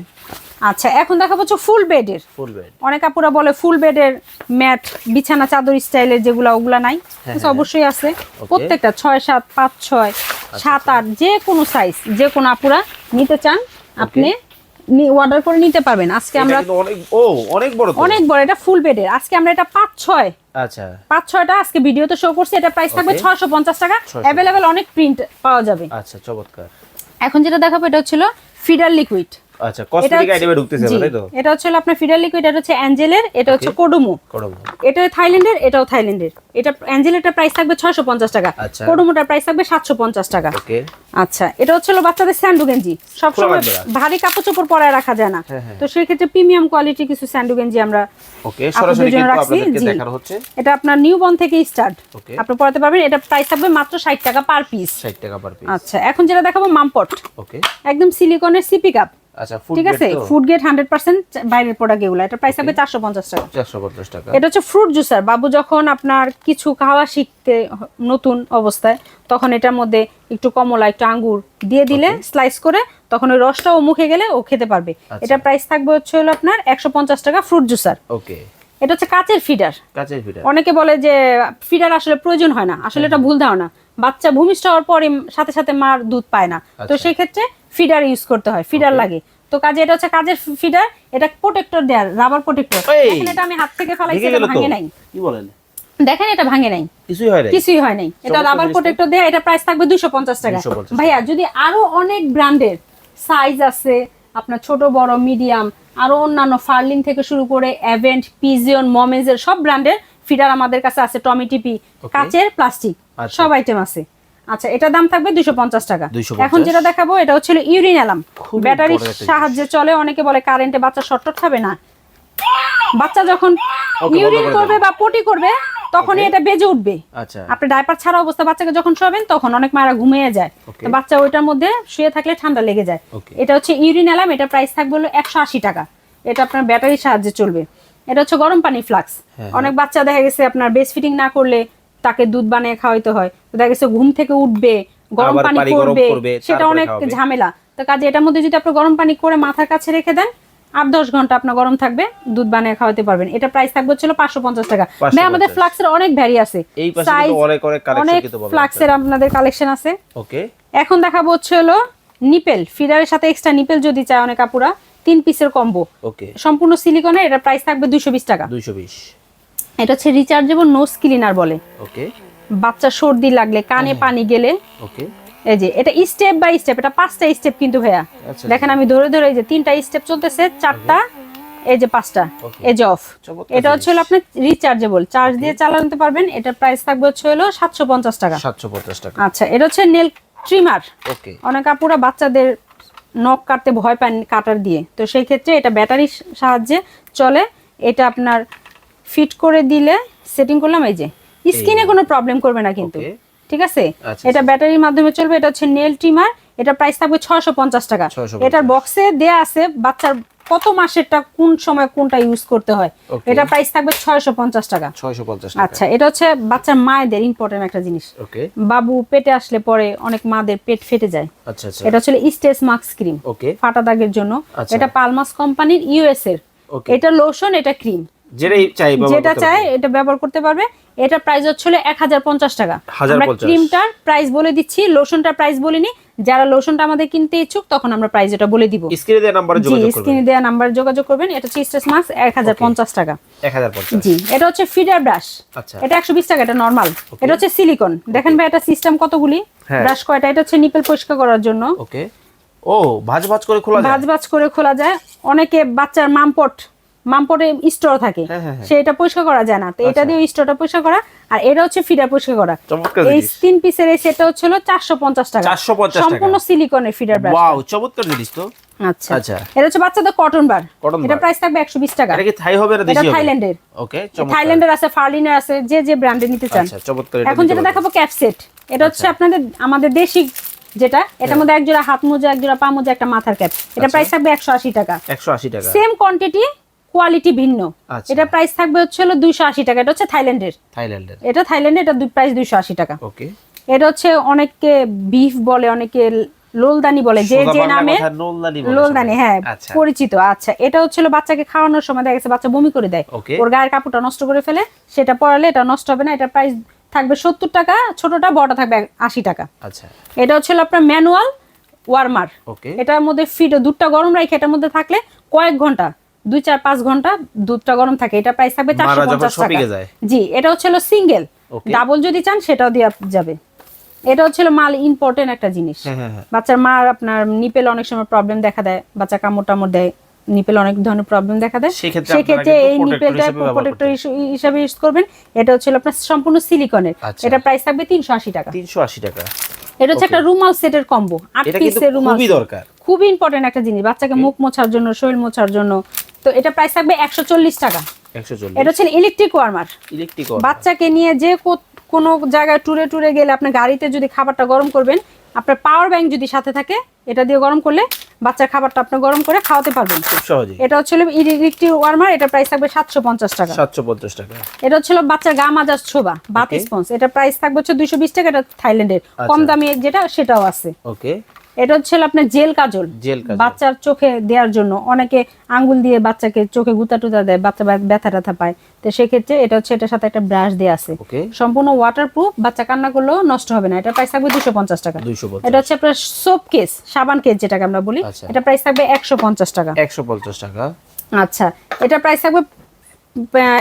আচ্ছা এখন দেখাবো হচ্ছে ফুল বেডের ফুল বেড অনেক আপুরা বলে ফুল বেডের ম্যাট বিছানা চাদর স্টাইলের যেগুলা ওগুলা নাই। হ্যাঁ, কিন্তু অবশ্যই আছে। প্রত্যেকটা ছয় সাত পাঁচ ছয় সাত আট যে কোনো সাইজ যে কোনো আপুরা নিতে চান আপনি অর্ডার করে নিতে পারবেন। আজকে আমরা অনেক ও অনেক বড় অনেক বড় এটা ফুল বেডের আজকে আমরা এটা পাঁচ ছয়। আচ্ছা। পাঁচ ছয়টা আজকে ভিডিওতে শো করছি। এটা প্রাইস থাকবে ছশো পঞ্চাশ টাকা। 650 অ্যাভেলেবেল অনেক প্রিন্ট পাওয়া যাবে। আচ্ছা চমৎকার। এখন যেটা দেখাবো এটা হচ্ছিল ফিডার লিকুইড আচ্ছা কসমেটিক আইটেমে ঢুকতেছে তাই তো? এটা হচ্ছে আপনার ফিডার লিকুইড এটা হচ্ছে অ্যাঞ্জেলের এটা হচ্ছে কোডোমো করব এটা থাইল্যান্ডের এটাও থাইল্যান্ডের এটা অ্যাঞ্জেলেটার প্রাইস থাকবে ছয়শো পঞ্চাশ টাকা। আচ্ছা। কোডোমোটার প্রাইস থাকবে সাতশো পঞ্চাশ টাকা। ওকে আচ্ছা এটা হচ্ছে বাচ্চাদের স্যান্ডু গেঞ্জি। সবসময় ভারী কাপড় চোপড় পরায় রাখা যায় না। হ্যাঁ, হ্যাঁ। তো সেই ক্ষেত্রে প্রিমিয়াম কোয়ালিটি কিছু স্যান্ডু গেঞ্জি আমরা ওকে সরাসরি কিন্তু আপনাদেরকে। দেখানো হচ্ছে। এটা আপনার নিউ বন থেকে স্টার্ট আপনি পড়াতে পারবেন এটা প্রাইস থাকবে মাত্র ষাট টাকা পার পিস 60 টাকা পার পিস আচ্ছা এখন যেটা দেখাবো মামপট। ওকে একদম সিলিকনের সিপি কাপ আচ্ছা ঠিক আছে ফুড গেট হান্ড্রেড পার্সেন্ট বাইরের প্রোডাক্ট এগুলো এটা প্রাইস থাকবে চারশো পঞ্চাশ টাকা। 450 টাকা। এটা হচ্ছে ফ্রুট জুসার বাবু যখন আপনার কিছু খাওয়া শিখতে নতুন অবস্থায় তখন এটার মধ্যে একটু কমলা একটু আঙ্গুর দিয়ে দিলে স্লাইস করে তখন ওই রসটা ও মুখে গেলে ও খেতে পারবে। আচ্ছা। এটা প্রাইস থাকবে হচ্ছে হলো আপনার একশো পঞ্চাশ টাকা ফ্রুট জুসার ওকে এটা হচ্ছে কাচের ফিডার কাঁচের ফিডার অনেকে বলে যে ফিডার আসলে প্রয়োজন হয় না আসলে এটা ভুল ধারণা। বাচ্চা ভূমিষ্ঠ হওয়ার পরে সাথে সাথে মার দুধ পায় না। তো আচ্ছা। সেই ক্ষেত্রে ফিডার ইউজ করতে হয় ফিডার লাগে। তো কাজে এটা হচ্ছে কাজের ফিডার এটা প্রোটেক্টর দেয়ার রাবার প্রোটেক্টর এই! এটা আমি হাত থেকে ফেলাইছি এটা ভাঙে নাই। কি বলেন? দেখেন এটা ভাঙে নাই। কিছুই হয় না কিছুই হয় নাই। এটা রাবার প্রোটেক্টর দেয়া এটা প্রাইস থাকবে দুশো পঞ্চাশ টাকা। ভাইয়া যদি আরও অনেক ব্র্যান্ডের সাইজ আছে আপনার ছোট বড় মিডিয়াম আরও অন্যান্য ফার্লিন থেকে শুরু করে এভেন্ট পিজিয়ন মমেজের সব ব্র্যান্ডের ফিডার আমাদের কাছে আছে টমিটিপি. কাচের প্লাস্টিক আচ্ছা। সব আইটেম আছে। আচ্ছা এটার দাম থাকবে দুশো পঞ্চাশ টাকা। এখন যেটা দেখাবো এটা হচ্ছে ইউরিন অ্যালাম। ব্যাটারির সাহায্যে চলে অনেকে বলে কারেন্টে বাচ্চা শর্টট খাবে না। বাচ্চা যখন ইউরিন করবে বা পটি করবে তখনই এটা বেজে উঠবে। আচ্ছা। আপনি ডাইপার ছাড়া অবস্থা বাচ্চাকে যখন শোবেন তখন অনেক মায়েরা ঘুমিয়ে যায়। তো বাচ্চা ওইটার মধ্যে শুয়ে থাকলে ঠান্ডা লেগে যায়। এটা হচ্ছে ইউরিন অ্যালাম এটা প্রাইস থাকবে হলো একশো আশি টাকা। এটা আপনার ব্যাটারির সাহায্যে চলবে। এটা হচ্ছে গরম পানি ফ্লাক্স। হ্যাঁ, অনেক বাচ্চা দেখা গেছে আপনার বেস্ট ফিটিং না করলে তাকে দুধ বানিয়ে খাওয়াইতে হয়। তো দেখা গেছে ঘুম থেকে উঠবে গরম পানি করবে সেটা অনেক ঝামেলা। তো কাজে এটার মধ্যে যদি আপনি গরম পানি করে মাথার কাছে রেখে দেন আট দশ ঘণ্টা আপনার গরম থাকবে দুধ বানিয়ে খাওয়াতে পারবেন। এটা প্রাইস থাকবে হচ্ছিল পাঁচশো পঞ্চাশ টাকা। 550 ভাই আমাদের ফ্লাক্সের অনেক ভ্যারি আছে। অনেক ফ্লাক্সের আপনাদের কালেকশন আছে। ওকে। এখন দেখাবো হচ্ছে হলো নিপেল ফিডারের সাথে এক্সট্রা নিপেল যদি চায় অনেক আপুরা তিন পিসের কম্বো ওকে। সম্পূর্ণ সিলিকনের এটা প্রাইস থাকবে দুশো বিশ টাকা। 220 এটা হচ্ছে রিচার্জেবল নোজ ক্লিনার বলে। ওকে বাচ্চা সর্দি লাগলে কানে পানি গেলে। ওকে এই যে এটা স্টেপ বাই স্টেপ এটা পাঁচটা স্টেপ কিন্তু ভাইয়া। আচ্ছা, দেখেন আমি ধরে ধরে এই যে তিনটা স্টেপ চলতেছে চারটা এই যে পাঁচটা. এই যে অফ এটা হচ্ছে হলো আপনার রিচার্জেবল চার্জ দিয়ে চালাতে পারবেন এটার প্রাইস থাকবে হচ্ছে হলো সাতশো পঞ্চাশ টাকা। 750 টাকা। আচ্ছা এটা হচ্ছে নেল ট্রিমার ওকে অনেক আপুরা বাচ্চাদের নখ কাটতে ভয় পান কাটার দিয়ে। তো সেই ক্ষেত্রে এটা ব্যাটারির সাহায্যে চলে। এটা আপনার ফিট করে দিলে সেটিং করলাম এই যে স্কিনে কোনো প্রবলেম করবে না কিন্তু। ঠিক আছে? আচ্ছা, এটা ব্যাটারির মাধ্যমে চলবে এটা হচ্ছে নেল ট্রিমার এটা প্রাইস থাকবে ছয়শো পঞ্চাশ টাকা। 650 এটার বক্সে দেয়া আছে বাচ্চার কত মাসেরটা কোন সময় কোনটা ইউজ করতে হয়। এটা প্রাইস থাকবে ছয়শো পঞ্চাশ টাকা। 650 টাকা। আচ্ছা এটা হচ্ছে বাচ্চার মায়েদের ইম্পর্টেন্ট একটা জিনিস। বাবু পেটে আসলে পরে অনেক মাদের পেট ফেটে যায়। আচ্ছা আচ্ছা। এটা হচ্ছে স্টেজ মাস্ক ক্রিম। ফাটা দাগের জন্য। আচ্ছা। এটা পালমাস কোম্পানির ইউএস এর। এটা লোশন এটা ক্রিম যেটাই চাই যেটা চায় এটা ব্যবহার করতে পারবে। এটা প্রাইস হচ্ছিল এক হাজার পঞ্চাশ টাকা। আমরা ক্রিমটার প্রাইস বলে দিচ্ছি লোশনটার প্রাইস বলিনি যারা লোশনটা আমাদের কিনতে ইচ্ছুক তখন আমরা প্রাইস এটা বলে দিব। স্ক্রিনে দেওয়া নম্বরে যোগাযোগ করবেন। স্ক্রিনে দেওয়া নাম্বার যোগাযোগ করবেন। এটা হচ্ছে স্টেজ মাস্ক এক হাজার পঞ্চাশ টাকা। 1050 জি এটা হচ্ছে ফিডার ব্রাশ আচ্ছা। এটা একশো বিশ টাকা এটা নর্মাল এটা হচ্ছে সিলিকন দেখেন ভাই এটা সিস্টেম কতগুলি? হ্যাঁ। ব্রাশ কয়টা? এটা হচ্ছে নিপেল পরিষ্কার করার জন্য। ওকে ও ভাজ ভাজ করে খোলা যায়? ভাজ ভাজ করে খোলা যায়। অনেকে বাচ্চার মামপট মামপটে স্টোর থাকে। হ্যাঁ, হ্যাঁ, হ্যাঁ। সেটা পরিষ্কার করা যায় না। তো এটা দিয়ে স্টোরটা পরিষ্কার করা আর এটা হচ্ছে ফিডার পরিষ্কার করা। এই তিন পিসের এই সেটটা হচ্ছে হলো চারশো পঞ্চাশ টাকা। 450 টাকা। সম্পূর্ণ সিলিকনের ফিডার ব্রাশ ওয়াও চমৎকার জিনিস তো। আচ্ছা। আচ্ছা। এটা হচ্ছে বাচ্চাদের কটন বার এটা প্রাইস থাকবে একশো বিশ টাকা। এটা কি থাই হবে না দেশি হবে? থাইল্যান্ডের ওকে চমৎকার। থাইল্যান্ডের আছে ফার্লিনের আছে যে যে ব্র্যান্ডে নিতে চান। আচ্ছা চমৎকার এখন যেটা দেখাবো ক্যাপ সেট এটা হচ্ছে আপনাদের আমাদের দেশি যেটা। এটার মধ্যে এক জোড়া হাত মোজা এক জোড়া পা মোজা একটা মাথার ক্যাপ এটা আচ্ছা। প্রাইস থাকবে একশো আশি টাকা। 180 টাকা। সেম কোয়ান্টিটি কোয়ালিটি ভিন্ন। আচ্ছা। এটা প্রাইস থাকবে হচ্ছে হলো দুইশো আশি টাকা এটা হচ্ছে থাইল্যান্ডের। থাইল্যান্ডের। এটা থাইল্যান্ডের এটা প্রাইস দুইশো আশি টাকা। ওকে। এটা হচ্ছে অনেকে বিফ বলে অনেকে লোলদানি বলে যে যে নামে লোলদানি হ্যাঁ আচ্ছা। পরিচিত আচ্ছা। এটা হচ্ছিল বাচ্চাকে খাওয়ানোর সময় দেখা গেছে বাচ্চা বমি করে দেয়। ওর গায়ের কাপড়টা নষ্ট করে ফেলে সেটা পরালে এটা নষ্ট হবে না এটা প্রাইস থাকবে সত্তর টাকা ছোটটা বড়টা থাকবে আশি টাকা। আচ্ছা। এটা হচ্ছিল আপনার ম্যানুয়াল ওয়ার্মার। ওকে। এটার মধ্যে ফিট দুধটা গরম রাখে এটার মধ্যে থাকলে কয়েক ঘণ্টা দুই চার পাঁচ ঘণ্টা দুধটা গরম থাকে। এটা প্রাইস থাকবে চারশো পঞ্চাশ টাকা। জি এটা হচ্ছিল সিঙ্গেল ডাবল যদি চান সেটাও দেওয়া যাবে। এটা হচ্ছিল মাল ইম্পর্টেন্ট একটা জিনিস। হ্যাঁ হ্যাঁ হ্যাঁ। বাচ্চার মার আপনার নিপেল অনেক সময় প্রবলেম দেখা দেয়। বাচ্চা কামড় টামড় দেয় নিপেল অনেক ধরনের প্রবলেম দেখা দেয়। সেক্ষেত্রে এই নিপেলটা প্রোটেক্টর হিসেবে ইউজ করবেন। এটা হচ্ছে আপনার সম্পূর্ণ সিলিকনের আচ্ছা। এটা প্রাইস থাকবে তিনশো আশি টাকা। 380 টাকা। এটা হচ্ছে একটা রুমাল সেটের কম্বো আট পিসের রুমাল খুবই দরকার। খুবই ইম্পর্টেন্ট একটা জিনিস। বাচ্চাকে মুখ মোছার জন্য শরীর মোছার জন্য। তো এটা প্রাইস থাকবে একশো চল্লিশ টাকা। 140 এটা হচ্ছে ইলেকট্রিক ওয়ার্মার ইলেকট্রিক বাচ্চাকে নিয়ে যে কোনো জায়গায় ট্যুরে ট্যুরে গেলে আপনার গাড়িতে যদি খাবারটা গরম করবেন আপনার পাওয়ার ব্যাংক যদি সাথে থাকে এটা দিয়ে গরম করলে বাচ্চার খাবারটা আপনি গরম করে খাওয়াতে পারবেন। খুব সহজে এটা হচ্ছে ইলেকট্রিক ওয়ার্মার এটা প্রাইস থাকবে সাতশো পঞ্চাশ টাকা। 750 টাকা। এটা হচ্ছিল বাচ্চার গা মাজাজ ছোবা বাত স্পঞ্জ এটা প্রাইস থাকবে হচ্ছে দুইশো বিশ টাকা এটা থাইল্যান্ডের। কম আচ্ছা। দামি যেটা সেটাও আছে। ওকে এটা হচ্ছে আপনার জেল কাজল। জেল কাজল। বাচ্চার চোখে দেওয়ার জন্য। অনেকে আঙ্গুল দিয়ে বাচ্চাকে চোখে গুতা টুতা দেয় বাচ্চা ব্যা- ব্যথা ট্যাথা পায়। তো সেক্ষেত্রে এটা হচ্ছে এটার সাথে একটা ব্রাশ দেওয়া আছে। সম্পূর্ণ ওয়াটারপ্রুফ বাচ্চা কান্না করলেও নষ্ট হবে না। এটা প্রাইস থাকবে দুশো পঞ্চাশ টাকা। এটা হচ্ছে আপনার সোপ কেস সাবান কেস যেটাকে আমরা বলি। আচ্ছা। এটা প্রাইস থাকবে একশো পঞ্চাশ টাকা। 150 টাকা। আচ্ছা। এটা প্রাইস থাকবে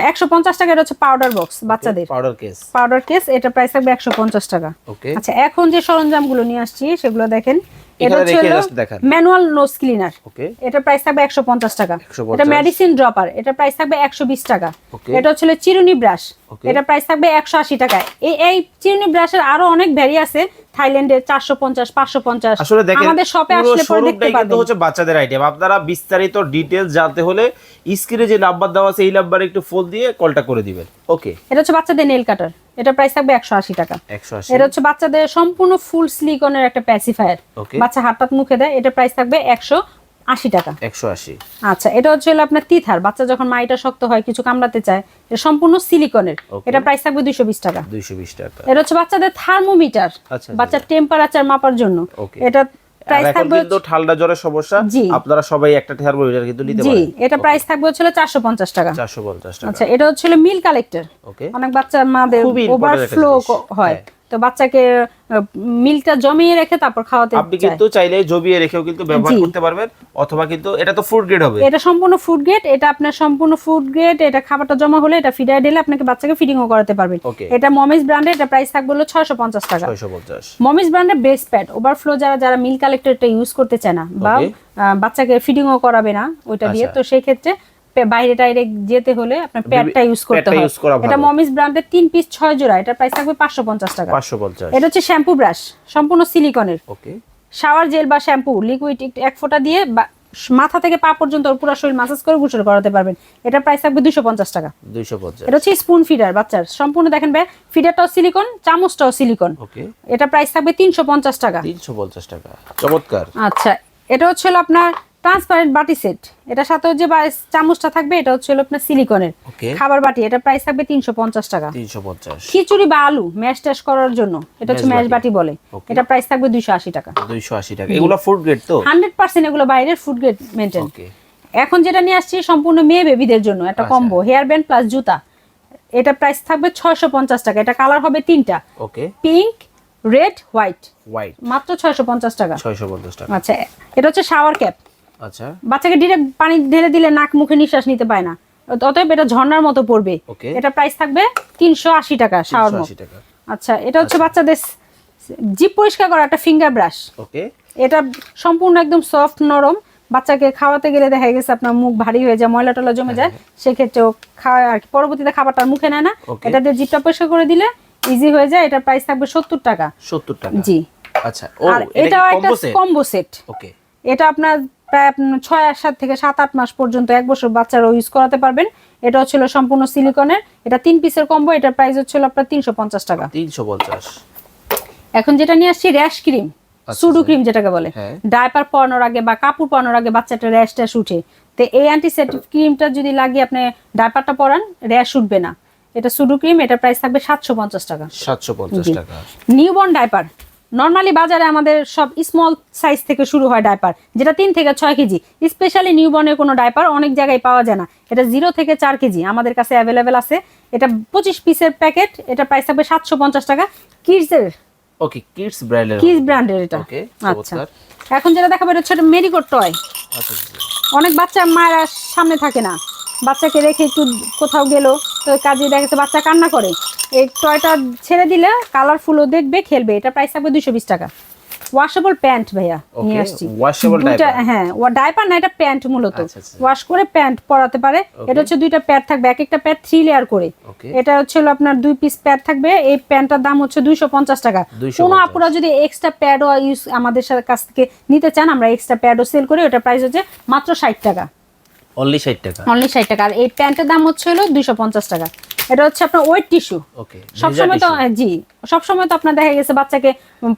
একশো পঞ্চাশ টাকা। এটা হচ্ছে পাউডার বক্স বাচ্চাদের। পাউডার কেস পাউডার কেস এটা প্রাইস থাকবে একশো পঞ্চাশ টাকা। আচ্ছা এখন যে সরঞ্জামগুলো নিয়ে আসছি সেগুলো দেখেন। এটা রেখে দেখান। ম্যানুয়াল নোজ ক্লিনার ওকে এটা প্রাইস থাকবে একশো পঞ্চাশ টাকা। এটা মেডিসিন ড্রপার এটা প্রাইস থাকবে একশো বিশ টাকা। এটা হচ্ছে চিরুনি ব্রাশ. এটা প্রাইস থাকবে একশো আশি টাকা। এই এই চিরুনি ব্রাশের আরও অনেক ভ্যারি আছে থাইল্যান্ডের চারশো পঞ্চাশ পাঁচশো পঞ্চাশ। আসলে আমাদের শপে আসলে পরে দেখতে পারবেন হচ্ছে বাচ্চাদের আইটেম আপনারা বিস্তারিত ডিটেলস জানতে হলে স্ক্রিনে যে নাম্বার দেওয়া আছে এই নাম্বারে একটু ফোন দিয়ে কলটা করে দিবেন। ওকে এটা হচ্ছে বাচ্চাদের নেল কাটার এটা প্রাইস থাকবে একশো আশি টাকা। 180 এটা হচ্ছে বাচ্চাদের সম্পূর্ণ ফুল সিলিকনের একটা প্যাসিফায়ার. বাচ্চা হাতটাত মুখে দেয় এটা প্রাইস থাকবে একশো আশি টাকা। 180 আচ্ছা এটা হচ্ছে আপনার তিথার বাচ্চা যখন মাইটা শক্ত হয় কিছু কামড়াতে চায় এটা সম্পূর্ণ সিলিকনের এটা প্রাইস থাকবে দুইশো বিশ টাকা। 220 টাকা। এটা হচ্ছে বাচ্চাদের থার্মোমিটার আচ্ছা, বাচ্চার টেম্পারেচার মাপার জন্য। এটা কিন্তু ঠান্ডা জ্বরের সমস্যা। জি। আপনারা সবাই একটা থার্মোমিটার কিন্তু নিতে জি এটা প্রাইস থাকবে হচ্ছিল চারশো পঞ্চাশ টাকা। চারশো পঞ্চাশ টাকা। আচ্ছা এটা হচ্ছিল মিল কালেক্টর ওকে অনেক বাচ্চা মাদের ওভারফ্লো হয়। হ্যাঁ। তো বাচ্চাকে মিলটা জমিয়ে রেখে তারপর খাওয়াতে আপনি কিন্তু চাইলে জবিয়ে রেখেও কিন্তু ব্যবহার করতে পারবেন অথবা কিন্তু এটা তো ফুড গ্রেড হবে। এটা সম্পূর্ণ ফুড গ্রেড এটা আপনার সম্পূর্ণ ফুড গ্রেড এটা খাবারটা জমা হলে এটা ফিডার দিলে আপনাকে বাচ্চাকে ফিডিংও করাতে পারবেন এটা মমিস ব্র্যান্ডের এটা প্রাইস থাকবে হলো ছয়শো পঞ্চাশ টাকা। ছয়শো পঞ্চাশ। মমিস ব্র্যান্ডের বেস্ট প্যাড ওভারফ্লো যারা যারা মিল কালেক্টরটা ইউজ করতে চায় না বা বাচ্চাকে ফিডিংও করাবে না ওইটা দিয়ে আচ্ছা। তো সেই ক্ষেত্রে বাইরে টাইরে যেতে হলে আপনার প্যাডটা ইউজ করতে এটা মমিস ব্র্যান্ডের তিন পিস ছয় জোড়া। এটা প্রাইস থাকবে পাঁচশো পঞ্চাশ টাকা। পাঁচশো পঞ্চাশ। এটা হচ্ছে শ্যাম্পু ব্রাশ সম্পূর্ণ সিলিকনের ওকে শাওয়ার জেল বা শ্যাম্পু লিকুইড এক ফোঁটা দিয়ে মাথা থেকে পা পর্যন্ত পুরো শরীর মাসাজ করে গোসল করাতে পারবেন। এটা প্রাইস থাকবে দুশো পঞ্চাশ টাকা। দুইশো পঞ্চাশ। এটা হচ্ছে স্পুন ফিডার বাচ্চার। সম্পূর্ণ দেখেন ভাই ফিডারটাও সিলিকন চামচটাও সিলিকন এটা প্রাইস থাকবে তিনশো পঞ্চাশ টাকা। তিনশো পঞ্চাশ টাকা। চমৎকার। আচ্ছা এটা হচ্ছে আপনার ট্রান্সপারেন্ট বাটি সেট এটার সাথেও যে চামচটা থাকবে এটা হচ্ছে হলো আপনার সিলিকনের খাবার বাটি এটা প্রাইস থাকবে তিনশো পঞ্চাশ টাকা। খিচুড়ি বা আলু ম্যাশ ট্যাশ করার জন্য। এটা হচ্ছে ম্যাশ বাটি। বলে। এটা প্রাইস থাকবে দুইশো আশি টাকা। দুইশো আশি টাকা। এগুলো ফুড গ্রেড তো? হান্ড্রেড পার্সেন্ট এগুলো বাইরের ফুড গ্রেড মেনটেন এখন যেটা নিয়ে আসছি সম্পূর্ণ মেয়ে বেবিদের জন্য একটা। কম্বো হেয়ার ব্যান্ড প্লাস জুতা। এটা প্রাইস থাকবে ছয়শো পঞ্চাশ টাকা। এটা কালার হবে তিনটা। Okay pink red white white মাত্র ছয়শো পঞ্চাশ টাকা। ছয়শো পঞ্চাশ টাকা। আচ্ছা এটা হচ্ছে শাওয়ার ক্যাপ আচ্ছা। বাচ্চাকে ডিরেক্ট পানি ঢেলে দিলে নাক মুখে নিঃশ্বাস নিতে পায় না। অতএব এটা ঝর্ণার মতো পড়বে। এটা প্রাইস থাকবে তিনশো আশি টাকা শাওয়ার টাকা। আচ্ছা এটা হচ্ছে বাচ্চাদের জিপ পরিষ্কার করা একটা ফিঙ্গার ব্রাশ ওকে। এটা সম্পূর্ণ একদম সফট নরম। বাচ্চাকে খাওয়াতে গেলে দেখা গেছে আপনার মুখ ভারী হয়ে যায় ময়লা টলা জমে যায় সেক্ষেত্রে খাওয়া আর পরবর্তীতে খাবারটা মুখে নেয় না। এটা দিয়ে জিপটা পরিষ্কার করে দিলে ইজি হয়ে যায় এটা প্রাইস থাকবে সত্তর টাকা। সত্তর টাকা। জি। আচ্ছা আর এটাও একটা combo set combo set okay. এটা আপনার প্রায় ছয় সাত থেকে সাত আট মাস পর্যন্ত এক বছর বাচ্চারা ইউজ করাতে পারবেন। এটা হচ্ছিল সম্পূর্ণ সিলিকনের এটা তিন পিসের কম্বো এটার প্রাইস হচ্ছিল আপনার তিনশো পঞ্চাশ টাকা। তিনশো পঞ্চাশ। এখন যেটা নিয়ে আসছি র্যাশ ক্রিম সুডু ক্রিম যেটাকে বলে। হ্যাঁ। ডায়পার পরানোর আগে বা কাপড় পরানোর আগে বাচ্চাটা র্যাশ ট্যাশ উঠে। তো এই অ্যান্টিসেপ্টিক ক্রিমটা যদি লাগিয়ে আপনি ডায়পারটা পরান র্যাশ উঠবে না। এটা সুডু ক্রিম এটা প্রাইস থাকবে সাতশো পঞ্চাশ টাকা। সাতশো পঞ্চাশ। টাকা। নিউবর্ন ডাইপার নর্মালি বাজারে আমাদের সব স্মল সাইজ থেকে শুরু হয় ডাইপার যেটা তিন থেকে ছয় কেজি। স্পেশালি নিউবর্নের কোনো ডাইপার অনেক জায়গায় পাওয়া যায় না। এটা জিরো থেকে চার কেজি আমাদের কাছে অ্যাভেলেবেল আছে। এটা পঁচিশ পিসের প্যাকেট এটা প্রাইস থাকবে সাতশো পঞ্চাশ টাকা। কিডসের ওকে কিডস ব্র্যান্ডের কিডস ব্র্যান্ডের এটা। আচ্ছা। এখন যেটা দেখাবো এটা হচ্ছে মেরিকোট টয়। অনেক বাচ্চা মায়েরা সামনে থাকে না। বাচ্চাকে রেখে একটু কোথাও গেল তো কাজে দেখা যাচ্ছে বাচ্চা কান্না করে। এই টয়টা ছেড়ে দিলে কালারফুলও দেখবে খেলবে। এটা প্রাইস থাকবে দুশো বিশ টাকা। ওয়াশেবল প্যান্ট ভাইয়া নিয়ে আসছি। দুইটা। হ্যাঁ ডাইপার না এটা প্যান্ট মূলত। আচ্ছা, আচ্ছা। ওয়াশ করে প্যান্ট পরাতে পারে। এটা হচ্ছে দুইটা প্যাড থাকবে এক একটা প্যাড থ্রি লেয়ার করে। এটা হচ্ছে আপনার দুই পিস প্যাড থাকবে। এই প্যান্টটার দাম হচ্ছে দুইশো পঞ্চাশ টাকা। 250 কোনো আপুরা যদি এক্সট্রা প্যাডও ইউজ আমাদের কাছ থেকে নিতে চান আমরা এক্সট্রা প্যাডও সেল করি। ওটা প্রাইস হচ্ছে মাত্র ষাট টাকা। অনলি ষাট টাকা। অনলি ষাট টাকা। আর এই প্যান্টের দাম হচ্ছে হলো দুইশো পঞ্চাশ টাকা। এটা হচ্ছে আপনার ওয়েট টিস্যু ওকে সবসময় তো জি সবসময় তো আপনার দেখা গেছে বাচ্চাকে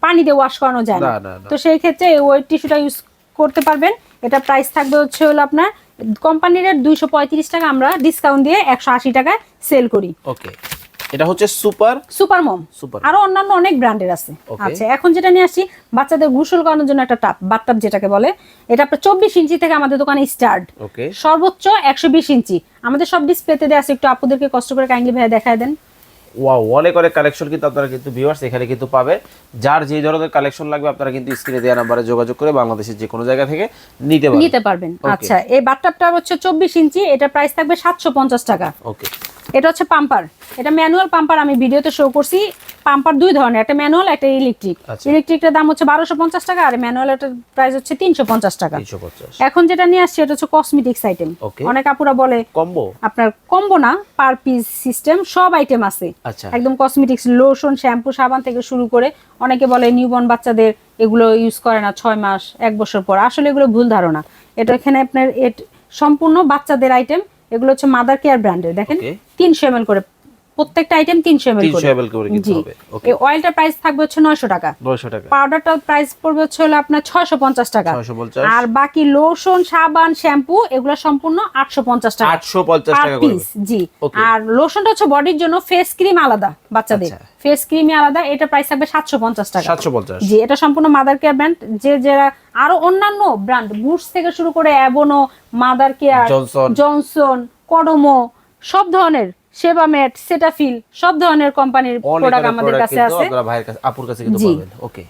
পানি দিয়ে ওয়াশ করানো যায় না। তো সেই ক্ষেত্রে এই ওয়েট টিস্যুটা ইউজ করতে পারবেন। এটা প্রাইস থাকবে হচ্ছে হলো আপনার কোম্পানির দুইশো পঁয়ত্রিশ টাকা আমরা ডিসকাউন্ট দিয়ে একশো আশি টাকায় সেল করি। ওকে এটা হচ্ছে সুপার সুপার মম। সুপার। আরও অন্যান্য অনেক ব্র্যান্ডের আছে। আচ্ছা এখন যেটা নিয়ে আসি বাচ্চাদের গোসল করানোর জন্য একটা টাপ বাথটাব যেটাকে বলে। এটা আপনার চব্বিশ ইঞ্চি থেকে আমাদের দোকানে স্টার্ট সর্বোচ্চ একশো বিশ ইঞ্চি। আমাদের সব ডিসপ্লেতে দেওয়া আছে একটু আপুদেরকে কষ্ট করে কাইন্ডলি ভাইয়া দেখায় দেন। ওয়াও অনেক অনেক কালেকশন কিন্তু আপনারা কিন্তু ভিউয়ার্স এখানে কিন্তু পাবে। যার যে ধরনের কালেকশন লাগবে আপনারা কিন্তু স্ক্রিনে দেওয়া নাম্বারে যোগাযোগ করে বাংলাদেশের যে কোনো জায়গা থেকে নিতে পারবেন। নিতে পারবেন। আচ্ছা এই বাথটাবটা হচ্ছে চব্বিশ ইঞ্চি এটা প্রাইস থাকবে সাতশো পঞ্চাশ টাকা। ওকে এটা হচ্ছে পাম্পার এটা ম্যানুয়াল পাম্পার আমি ভিডিওতে শো করছি। পাম্পার দুই ধরনের একটা ম্যানুয়াল একটা ইলেকট্রিক আচ্ছা। ইলেকট্রিকটার দাম হচ্ছে বারোশো পঞ্চাশ টাকা আর ম্যানুয়াল এটার প্রাইস হচ্ছে তিনশো পঞ্চাশ টাকা। এখন যেটা নিয়ে আসছে এটা হচ্ছে কসমেটিক্স আইটেম. অনেক আপুরা বলে কম্বো আপনার কম্বো না পার পিস সিস্টেম সব আইটেম আছে। আচ্ছা। একদম কসমেটিক্স লোশন শ্যাম্পু সাবান থেকে শুরু করে অনেকে বলে নিউবর্ন বাচ্চাদের এগুলো ইউজ করে না ছয় মাস এক বছর পর। আসলে এগুলো ভুল ধারণা। এটা এখানে আপনার সম্পূর্ণ বাচ্চাদের আইটেম এগুলো হচ্ছে মাদার কেয়ার ব্র্যান্ডের দেখেন? তিনশো এম করে প্রত্যেকটা আইটেম তিনশো এমএল 300 ml করে কিনতে হবে। এই অয়েলটার প্রাইস থাকবে হচ্ছে নয়শো টাকা। 900 টাকা। পাউডারটার প্রাইস পড়বে হচ্ছে হলো আপনার ছয়শো পঞ্চাশ টাকা। 650 আর বাকি লোশন সাবান শ্যাম্পু এগুলো সম্পূর্ণ আটশো পঞ্চাশ টাকা। 850 পার টাকা পিস জি। আর লোশনটা হচ্ছে বডির জন্য ফেস ক্রিম আলাদা বাচ্চাদের। আচ্ছা। ফেস ক্রিমই আলাদা এটা প্রাইস থাকবে সাতশো পঞ্চাশ টাকা। 750 জি এটা সম্পূর্ণ মাদার কেয়ার ব্র্যান্ড যে যারা আরও অন্যান্য ব্র্যান্ড বুটস থেকে শুরু করে অ্যাবোনো mother care Johnson. Johnson Kodomo সব ধরনের সেবামেট সেটাফিল সব ধরনের কোম্পানির প্রোডাক্ট আমাদের কাছে আছে। আপনারা ভাইয়ের কাছে আপুর কাছে কিন্তু পাবেন ওকে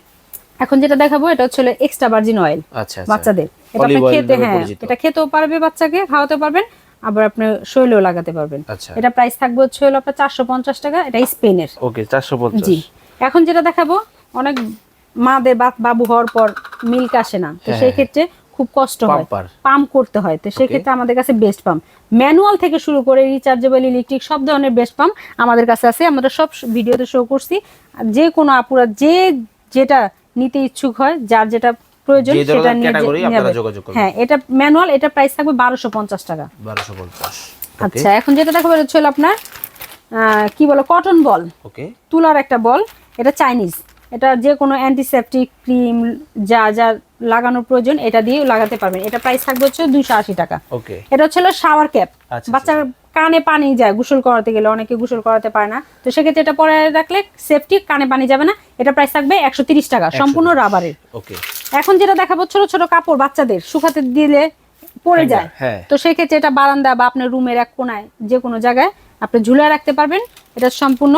এখন যেটা দেখাবো এটা হচ্ছে এক্সট্রা ভার্জিন অয়েল আচ্ছা বাচ্চাদের। এটা আপনি খেতে হ্যাঁ এটা খেতেও পারবে বাচ্চাকে খাওয়াতে পারবেন আবার আপনি শরীরেও লাগাতে পারবেন। আচ্ছা। এটা প্রাইস থাকবে হচ্ছে হলো আপনার চারশো পঞ্চাশ টাকা এটা স্পেনের। ওকে 450 জি। এখন যেটা দেখাবো অনেক মাদের বা- বাবু হওয়ার পর মিল্ক আসে না। তো হ্যাঁ, সেই ক্ষেত্রে খুব কষ্ট হয়। পাম্প করতে হয়। তো সেক্ষেত্রে আমাদের কাছে বেস্ট পাম্প ম্যানুয়াল থেকে শুরু করে রিচার্জেবল ইলেকট্রিক সব ধরনের বেস্ট পাম্প আমাদের কাছে আছে। আমরা সব ভিডিওতে শো করছি। যে কোনো আপুরা যে যেটা নিতে ইচ্ছুক হয় যার যেটা প্রয়োজন সেটা নিয়ে আপনারা যোগাযোগ করবেন। হ্যাঁ এটা ম্যানুয়াল এটা প্রাইস থাকবে বারোশো পঞ্চাশ টাকা। 1250 আচ্ছা এখন যেটা দেখাবো এটা হচ্ছে হলো আপনার আহ, কি বলো কটন বল ওকে তুলার একটা বল এটা চাইনিজ এটা যে কোনো অ্যান্টিসেপটিক ক্রিম যা যা লাগানোর প্রয়োজন এটা দিয়ে লাগাতে পারবেন। এটা প্রাইস থাকবে হচ্ছে দুশো আশি টাকা। এটা হচ্ছে শাওয়ার ক্যাপ আচ্ছা, বাচ্চার কানে পানি যায় গোসল করাতে গেলে অনেকে গোসল করাতে পারে না। তো সেক্ষেত্রে এটা পরে রাখলে সেফটি কানে পানি যাবে না। এটা প্রাইস থাকবে একশো তিরিশ টাকা সম্পূর্ণ রাবারের ওকে এখন যেটা দেখাবো ছোট ছোট কাপড় বাচ্চাদের শুকাতে দিলে পড়ে যায়। হ্যাঁ। তো সেক্ষেত্রে এটা বারান্দা বা আপনার রুমের এক কোনায় যে কোনো জায়গায় আপনি ঝুলে রাখতে পারবেন। এটা সম্পূর্ণ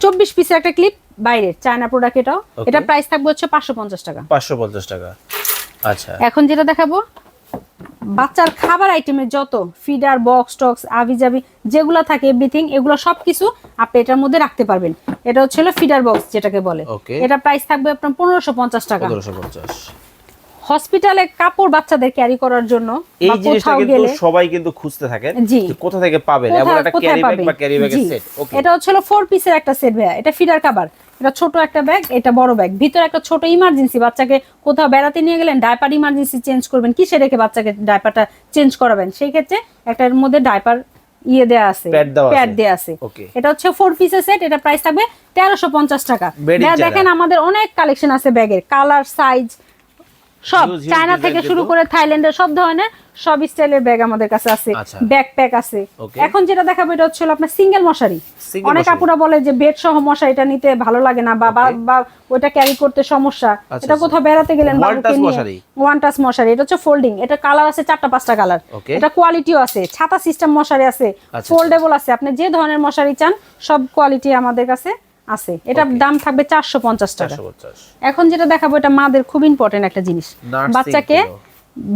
চব্বিশ পিসের একটা ক্লিপ বাইরে চায়না প্রোডাক্ট এটাও। এটা প্রাইস থাকবে হচ্ছে পাঁচশো পঞ্চাশ টাকা। 550 টাকা। আচ্ছা। এখন যেটা দেখাবো বাচ্চার খাবার আইটেমে যত ফিডার বক্স টক্স আবিজাবি যেগুলো থাকে এভরিথিং এগুলো সবকিছু আপনি এটার মধ্যে রাখতে পারবেন। এটা হচ্ছে ফিডার বক্স যেটাকে বলে। এটা প্রাইস থাকবে আপনার পনেরোশো পঞ্চাশ টাকা। 1550 হসপিটালে কাপড় বাচ্চাদের ক্যারি করার জন্য এই জিনিসটা কিন্তু সবাই কিন্তু খুঁজতে থাকেন যে কোথা থেকে পাবেন এমন একটা ক্যারি ব্যাগ বা ক্যারি ব্যাগের সেট ওকে এটা হচ্ছে ফোর পিসের একটা সেট ভাইয়া। এটা ফিডার কাবার এটা ছোট একটা ব্যাগ এটা বড় ব্যাগ ভিতরে একটা ছোট ইমার্জেন্সি বাচ্চাকে কোথাও বেড়াতে নিয়ে গেলেন ডাইপার ইমার্জেন্সি চেঞ্জ করবেন কিসে রেখে বাচ্চাকে ডাইপারটা চেঞ্জ করাবেন? সেই ক্ষেত্রে একটার মধ্যে ডাইপার ইয়ে দেয়া আছে Pad দেওয়া আছে। প্যাড দেয়া আছে. এটা হচ্ছে ফোর পিসের সেট এটা প্রাইস থাকবে তেরোশো পঞ্চাশ টাকা। দেখেন আমাদের অনেক কালেকশন আছে ব্যাগের কালার সাইজ সব চায়না থেকে শুরু করে থাইল্যান্ডের সব ধরনের সব স্টাইলের ব্যাগ আমাদের কাছে আছে। আচ্ছা। ব্যাকপ্যাক আছে। এখন যেটা দেখাবো এটা হচ্ছে আপনার সিঙ্গেল মশারি। অনেক আপুরা বলে যে বেড সহ মশারিটা নিতে ভালো লাগে না বা বা- ওটা ক্যারি করতে সমস্যা। আচ্ছা, এটা কোথাও বেড়াতে গেলেন বাবুকে নিয়ে ওয়ান টাচ মশারি। এটা হচ্ছে ফোল্ডিং এটা কালার আছে চারটা পাঁচটা কালার এটা কোয়ালিটিও আছে। ছাতা সিস্টেম মশারি আছে। আচ্ছা, ফোল্ডেবল আছে। আপনি যে ধরনের মশারি চান সব কোয়ালিটি আমাদের কাছে আছে। এটার Okay. দাম থাকবে চারশো পঞ্চাশ টাকা। এখন যেটা দেখাবো এটা মাদের খুব ইম্পর্টেন্ট একটা জিনিস। বাচ্চাকে।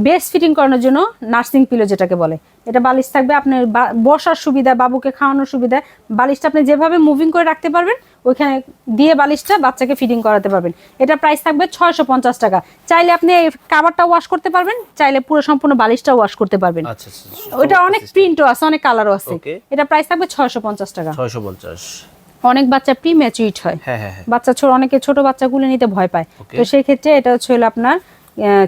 বেস্ট ফিটিং করানোর জন্য নার্সিং পিলো যেটাকে বলে। এটা বালিশ থাকবে আপনার বসার সুবিধা বাবুকে খাওয়ানোর সুবিধা। বালিশটা আপনি যেভাবে মুভিং করে রাখতে পারবেন ওইখানে দিয়ে বালিশটা বাচ্চাকে ফিটিং করাতে পারবেন। এটা প্রাইস থাকবে ছয়শো পঞ্চাশ টাকা। চাইলে আপনি এই কাভারটা ওয়াশ করতে পারবেন চাইলে পুরো সম্পূর্ণ বালিশটা ওয়াশ করতে পারবেন। আচ্ছা আচ্ছা ওইটা অনেক প্রিন্টও আছে অনেক কালারও আছে। এটা প্রাইস থাকবে ছয়শো পঞ্চাশ টাকা। 650 অনেক বাচ্চা প্রি ম্যাচুইট হয়। হ্যাঁ হ্যাঁ হ্যাঁ। বাচ্চা ছোট অনেকে ছোট বাচ্চাগুলো নিতে ভয় পায়। তো সেই ক্ষেত্রে এটা হচ্ছে হলো আপনার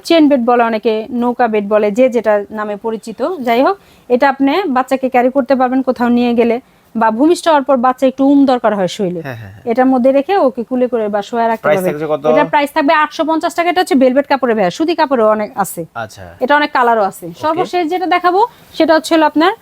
চেন বেড বলে অনেকে নৌকা বেড বলে যে যেটা নামে পরিচিত। যাই হোক এটা আপনি বাচ্চাকে ক্যারি করতে পারবেন কোথাও নিয়ে গেলে বা ভূমিষ্ঠ হওয়ার পর বাচ্চা একটু উম দরকার হয় হ্যাঁ, এটার মধ্যে রেখে ওকে কুলে করে বা শোয়া রাখতে কত? এটা প্রাইস থাকবে আটশো পঞ্চাশ টাকা এটা হচ্ছে বেলভেট কাপড়ের ভাইয়া সুতি কাপড়েও অনেক আছে। আচ্ছা। এটা অনেক কালারও আছে। সর্বশেষ যেটা দেখাবো সেটা হচ্ছে হলো আপনার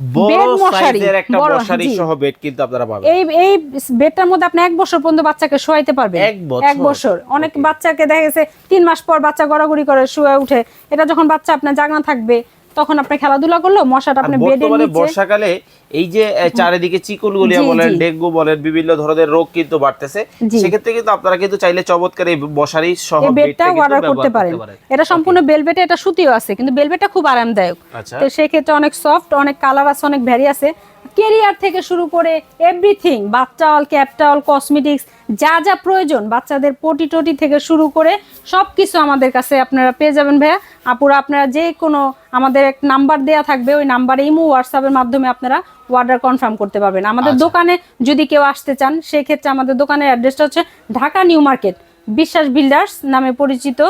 বড় সাইজের একটা বড়, মশারি সহ বেড কিন্তু আপনারা পাবেন। এই এই বেডটার মধ্যে আপনি এক বছর পর্যন্ত বাচ্চাকে শোয়াইতে পারবেন। এক বছর? এক বছর। অনেক বাচ্চাকে দেখা গেছে তিন মাস পর বাচ্চা গড়াগড়ি করে শুয়ে উঠে। এটা যখন বাচ্চা আপনার জাগনা থাকবে তখন আপনি খেলাধুলা করল মশাটা আপনি বেডের নিচে বর্ষাকালে এই যে চারিদিকে চিকুনগুলিয়া জি, বলেন ডেঙ্গু বলেন বিভিন্ন ধরনের রোগ কিন্তু বাড়তেছে। সেক্ষেত্রে কিন্তু আপনারা কিন্তু চাইলে চমৎকার এই মশারি সহ বেডটা অর্ডার করতে পারেন। পারেন। এটা সম্পূর্ণ বেলভেটে এটা সুতিও আছে কিন্তু বেলভেটটা খুব আরামদায়ক। আচ্ছা। তো সেক্ষেত্রে অনেক সফট অনেক কালার আছে অনেক ভ্যারি আছে। কেরিয়ার থেকে শুরু করে এভরিথিং বাচ্চাল ক্যাপটাল কসমেটিক্স যা যা প্রয়োজন বাচ্চাদের পটি টটি থেকে শুরু করে সব কিছু আমাদের কাছে আপনারা পেয়ে যাবেন ভাইয়া আপুরা আপনারা যে কোনো আমাদের এক নাম্বার দেয়া থাকবে ওই নাম্বারে ইমো হোয়াটসঅ্যাপের মাধ্যমে আপনারা অর্ডার কনফার্ম করতে পারবেন আমাদের আচ্ছা। দোকানে যদি কেউ আসতে চান সেক্ষেত্রে আমাদের দোকানের অ্যাড্রেসটা হচ্ছে Dhaka new market Biswas builders নামে পরিচিত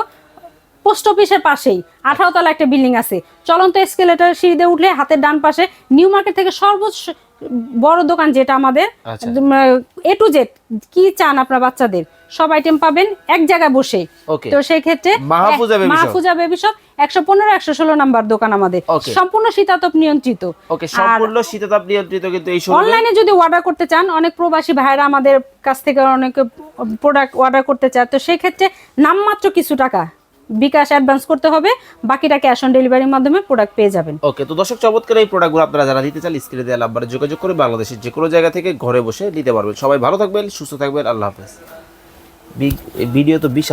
পোস্ট অফিসের পাশেই। আঠারো তলা একটা বিল্ডিং আছে। চলন্ত এসকেলেটার সিঁড়িতে উঠলে হাতের ডান পাশে নিউ মার্কেট থেকে সর্বোচ্চ বড় দোকান যেটা আমাদের। এ টু জেড কি চান আপনার বাচ্চাদের? সব আইটেম পাবেন এক জায়গায় বসে। তো সেই ক্ষেত্রে মাহফুজা বেবি শপ একশো পনেরো একশো ষোলো নাম্বার দোকান আমাদের। সম্পূর্ণ শীতাতপ নিয়ন্ত্রিত। সম্পূর্ণ শীততাপ নিয়ন্ত্রিত কিন্তু এই অনলাইনে যদি অর্ডার করতে চান অনেক প্রবাসী ভাইরা আমাদের কাছ থেকে অনেক প্রোডাক্ট অর্ডার করতে চায়। তো সেই ক্ষেত্রে নামমাত্র কিছু টাকা বিকাশ অ্যাডভান্স করতে হবে, বাকিটা ক্যাশ অন ডেলিভারির মাধ্যমে প্রোডাক্ট পেয়ে যাবেন। ওকে তো দর্শক, চমৎকার এই প্রোডাক্টগুলো আপনারা যারা নিতে চান স্ক্রিনে দেওয়া নাম্বারে যোগাযোগ করে বাংলাদেশের যে কোনো জায়গা থেকে ঘরে বসে নিতে পারবেন। সবাই ভালো থাকবেন, সুস্থ থাকবেন, আল্লাহ হাফেজ। ভিডিও তো বিশাল